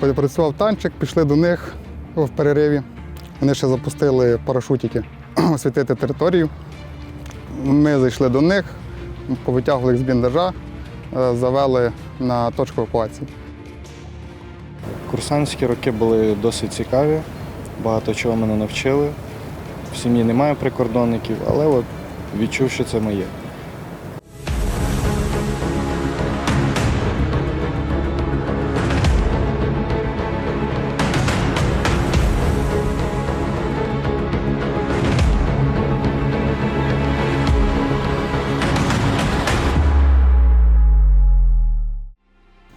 Працював танчик, пішли до них в перериві. Вони ще запустили парашутики освітити територію. Ми зайшли до них, повитягували їх з бліндажа, е, завели на точку евакуації. Курсантські роки були досить цікаві, багато чого мене навчили. В сім'ї немає прикордонників, але от відчув, що це моє.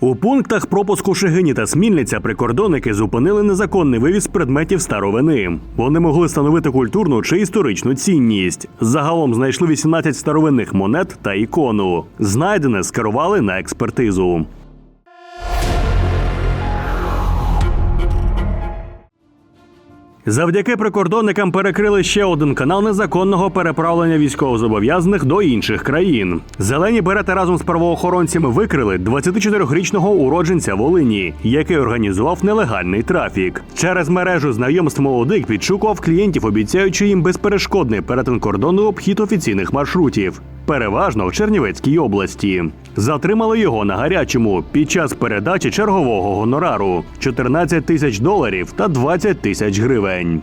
У пунктах пропуску Шегині та Смільниця прикордонники зупинили незаконний вивіз предметів старовини. Вони могли становити культурну чи історичну цінність. Загалом знайшли 18 старовинних монет та ікону. Знайдене скерували на експертизу. Завдяки прикордонникам перекрили ще один канал незаконного переправлення військовозобов'язаних до інших країн. Зелені берети разом з правоохоронцями викрили 24-річного уродженця Волині, який організував нелегальний трафік. Через мережу знайомств молодик підшукував клієнтів, обіцяючи їм безперешкодний перетин кордону обхід офіційних маршрутів. Переважно в Чернівецькій області затримали його на гарячому під час передачі чергового гонорару 14 тисяч доларів та 20 тисяч гривень.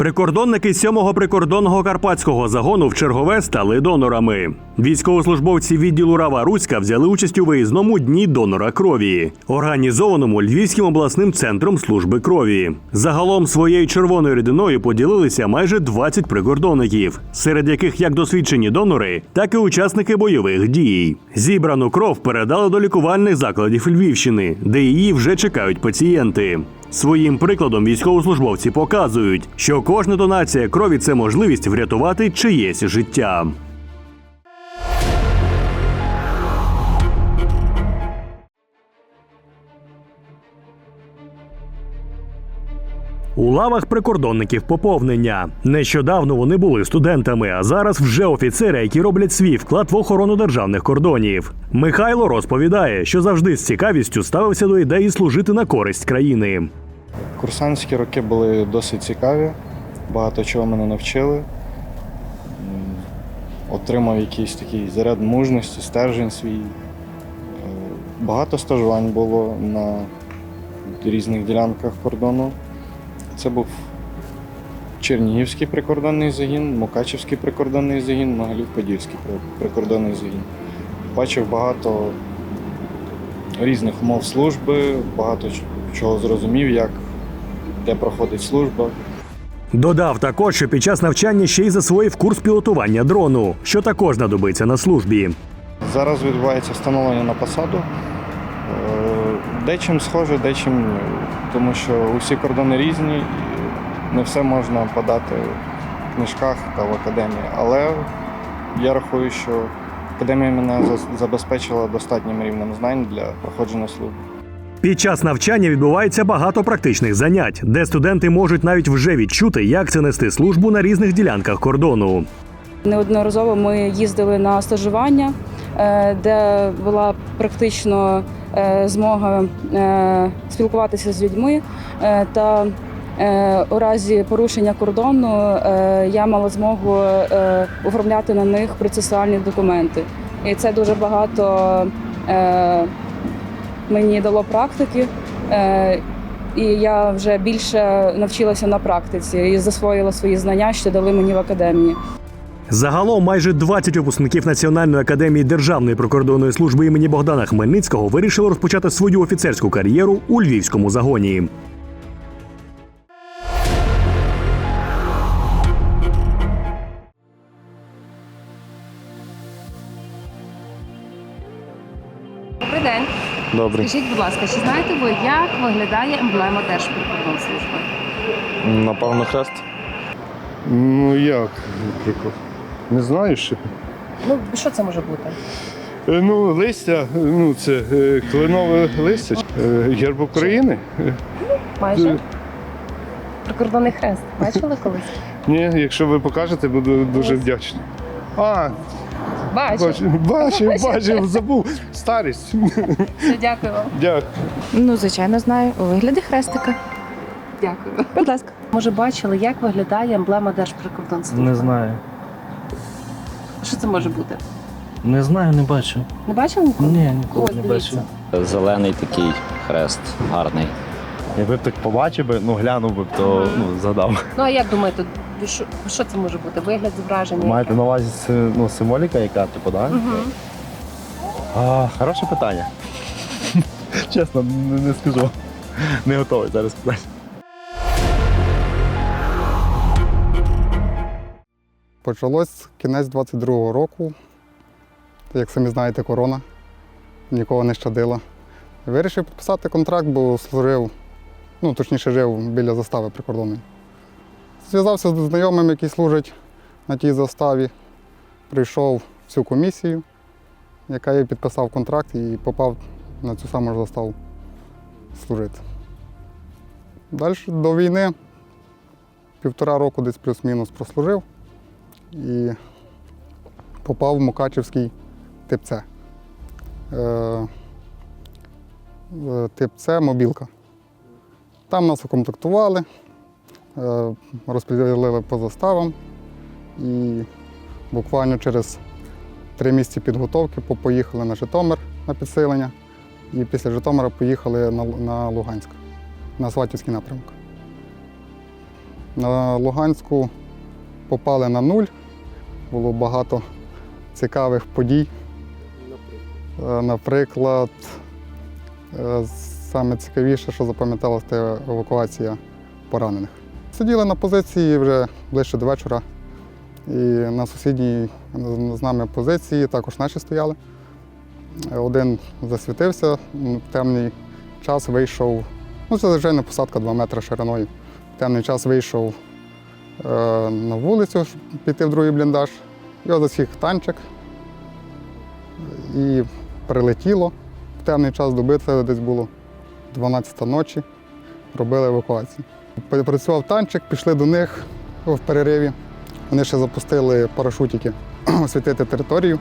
Прикордонники 7-го прикордонного карпатського загону в чергове стали донорами. Військовослужбовці відділу Рава Руська взяли участь у виїзному дні донора крові, організованому Львівським обласним центром служби крові. Загалом своєю червоною рідиною поділилися майже 20 прикордонників, серед яких як досвідчені донори, так і учасники бойових дій. Зібрану кров передали до лікувальних закладів Львівщини, де її вже чекають пацієнти. Своїм прикладом військовослужбовці показують, що кожна донація крові це можливість врятувати чиєсь життя. У лавах прикордонників поповнення. Нещодавно вони були студентами, а зараз вже офіцери, які роблять свій вклад в охорону державних кордонів. Михайло розповідає, що завжди з цікавістю ставився до ідеї служити на користь країни. Курсантські роки були досить цікаві, багато чого мене навчили. Отримав якийсь такий заряд мужності, стержень свій. Е, Багато стажувань було на різних ділянках кордону. Це був Чернігівський прикордонний загін, Мукачівський прикордонний загін, Могилів-Подільський прикордонний загін. Бачив багато різних умов служби, багато чого зрозумів, як де проходить служба. Додав також, що під час навчання ще й засвоїв курс пілотування дрону, що також знадобиться на службі. Зараз відбувається встановлення на посаду. Е, Дечим схоже, дечим. Тому що усі кордони різні, і не все можна подати в книжках та в академії. Але я рахую, що академія мене забезпечила достатнім рівнем знань для проходження служби. Під час навчання відбувається багато практичних занять, де студенти можуть навіть вже відчути, як це нести службу на різних ділянках кордону. Неодноразово ми їздили на стажування, е, де була практично е, змога е, спілкуватися з людьми. Та у разі порушення кордону я мала змогу оформляти на них процесуальні документи. І це дуже багато мені дало практики. е, І я вже більше навчилася на практиці і засвоїла свої знання, що дали мені в академії. Загалом майже 20 випускників Національної академії Державної прикордонної служби імені Богдана Хмельницького вирішили розпочати свою офіцерську кар'єру у львівському загоні. Добре. Скажіть, будь ласка, чи знаєте ви, як виглядає емблема Держприкордонслужби? Напевно, хрест. Ну як? прикол? Не знаю ще. Ну, що це може бути? Е, Ну, листя, ну це е, кленове листя. Е, Герб України? Е, Майже прикордонний хрест. Бачили колись? Ні, якщо ви покажете, буду дуже вдячний. А. Бачив, бачив, бачив, забув. Старість. Все, дякую вам. Дякую. Ну, звичайно, знаю. У вигляді хрестика. Дякую. Будь ласка. Може, бачили, як виглядає емблема Держприкордонслужби? Не знаю. Що це може бути? Не знаю, не бачу. Не бачили ніколи? Ні, ніколи Ось, не дивіться. Зелений такий хрест гарний. Якби б так побачив би, ну глянув би, то ну, згадав. Ну а як думаєте, що, що це може бути? Вигляд зображення? Маєте на увазі ну, символіка, яка, типу, да? Угу. А, хороше питання. Чесно, не, не скажу. Не готовий зараз сказати. Почалось кінець 22-го року. Як самі знаєте, корона нікого не щадила. Вирішив підписати контракт, бо служив, ну точніше жив біля застави прикордонної. Зв'язався з знайомим, який служить на тій заставі. Прийшов в цю комісію, яка і підписав контракт і попав на цю саму заставу служити. Далі до війни півтора року десь плюс-мінус прослужив і попав в Мукачівський тип С. Е, е, Тип С мобілка. Там нас укомплектували, розподілили по заставам і буквально через три місяці підготовки поїхали на Житомир на підсилення. І після Житомира поїхали на, Луганськ, на Сватівський напрямок. На Луганську попали на нуль. Було багато цікавих подій. Е, Наприклад, е, саме цікавіше, що це евакуація поранених. Сиділи на позиції вже ближче до вечора, і на сусідній з нами позиції також наші стояли. Один засвітився, в темний час вийшов, ну це звичайна посадка 2 метри шириною. В темний час вийшов е, на вулицю, піти в другий бліндаж. Його засік танчик і прилетіло. В темний час доби, це десь було 12 ночі, робили евакуацію. Працював танчик, пішли до них в перериві. Вони ще запустили парашутики освітити територію.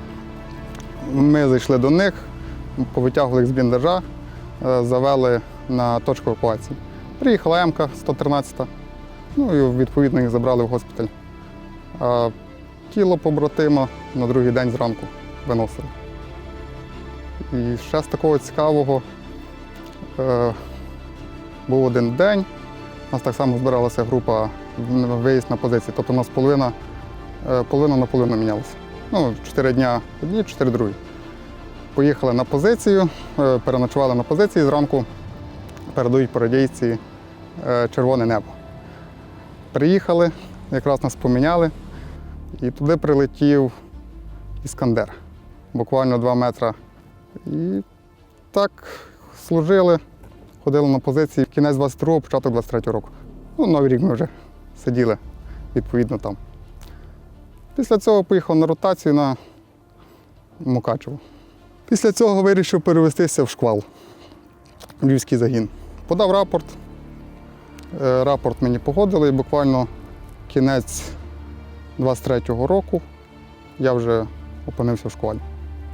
Ми зайшли до них, повитягували їх з бліндажа, е, завели на точку евакуації. Приїхала МК 113, ну і відповідно їх забрали в госпіталь. А тіло побратима на другий день зранку виносили. І ще з такого цікавого е, був один день. У нас так само збиралася група виїзд на позиції. Тобто у нас половина, е, половина на половину мінялася. Ну, чотири дня одні, чотири другі. Поїхали на позицію, е, переночували на позиції зранку, передають по радійці е, червоне небо. Приїхали, якраз нас поміняли, і туди прилетів Іскандер. Буквально два метри. І так служили, ходили на позиції. Кінець 22-го, початок 23-го року. Ну, новий рік ми вже сиділи відповідно там. Після цього поїхав на ротацію на Мукачево. Після цього вирішив перевестися в шквал, в Львівський загін. Подав рапорт. Е, Рапорт мені погодили і буквально кінець 23-го року я вже опинився в шквалі,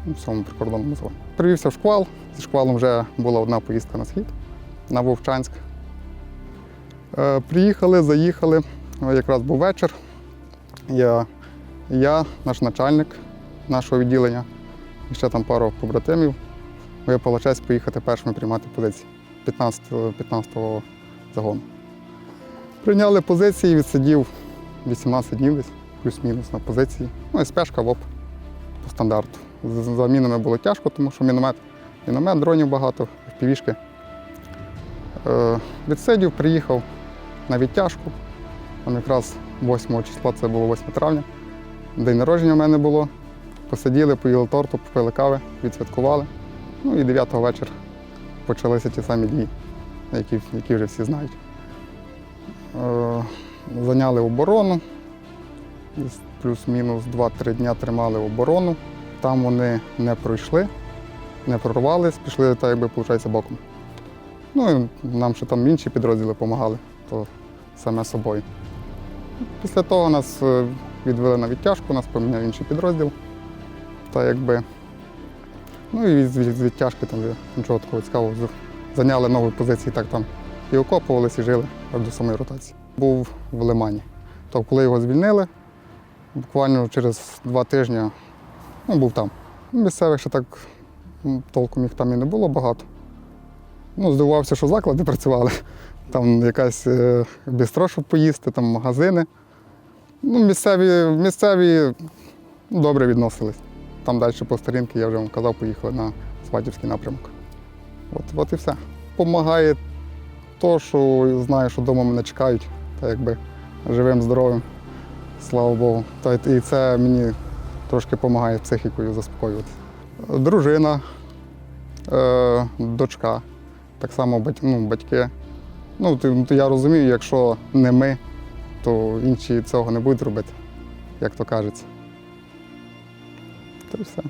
в цьому прикордонному зоні. Привівся в шквал. Зі шквалом вже була одна поїздка на схід, на Вовчанськ. Е, Приїхали, заїхали. Якраз був вечір. Я, я, наш начальник нашого відділення, і ще там пару побратимів. Випала честь поїхати першими приймати позиції 15, 15-го загону. Прийняли позиції, відсидів 18 днів десь, плюс-мінус на позиції. Ну і спешка ВОП по стандарту. За мінами було тяжко, тому що міномет, міномет, дронів багато, впівішки. Е, відсидів, приїхав на відтяжку. Там якраз 8 числа, це було 8 травня. День народження в мене було. Посиділи, поїли торту, попили кави, відсвяткували. Ну і 9 вечір почалися ті самі дії, які, які вже всі знають. Е, Зайняли оборону, плюс-мінус 2-3 дні тримали оборону. Там вони не пройшли, не прорвались, пішли так, якби виходить, боком. Ну і нам ще там інші підрозділи допомагали, то саме собою. Після того нас е, відвели на відтяжку, нас поміняв інший підрозділ. Та якби. Ну і від, відтяжки там нічого такого цікавого. Зайняли нові позиції, так там і окопувалися, і жили аж до самої ротації. Був в Лимані. То коли його звільнили, буквально через два тижні ну, був там. Місцевих ще так м, толком їх там і не було багато. Ну, здивувався, що заклади працювали. Там якась е, бістро, щоб поїсти, там магазини. Ну, місцеві, місцеві добре відносились. Там далі по сторінки, я вже вам казав, поїхали на Сватівський напрямок. От, от і все. Помагає то, що знаю, що вдома мене чекають, та якби живим, здоровим, слава Богу. Та і це мені трошки допомагає психікою заспокоювати. Дружина, е, дочка, так само бать, ну, батьки. Ну, ти- я розумію, якщо не ми, то інші цього не будуть робити, як то кажеться. Та все.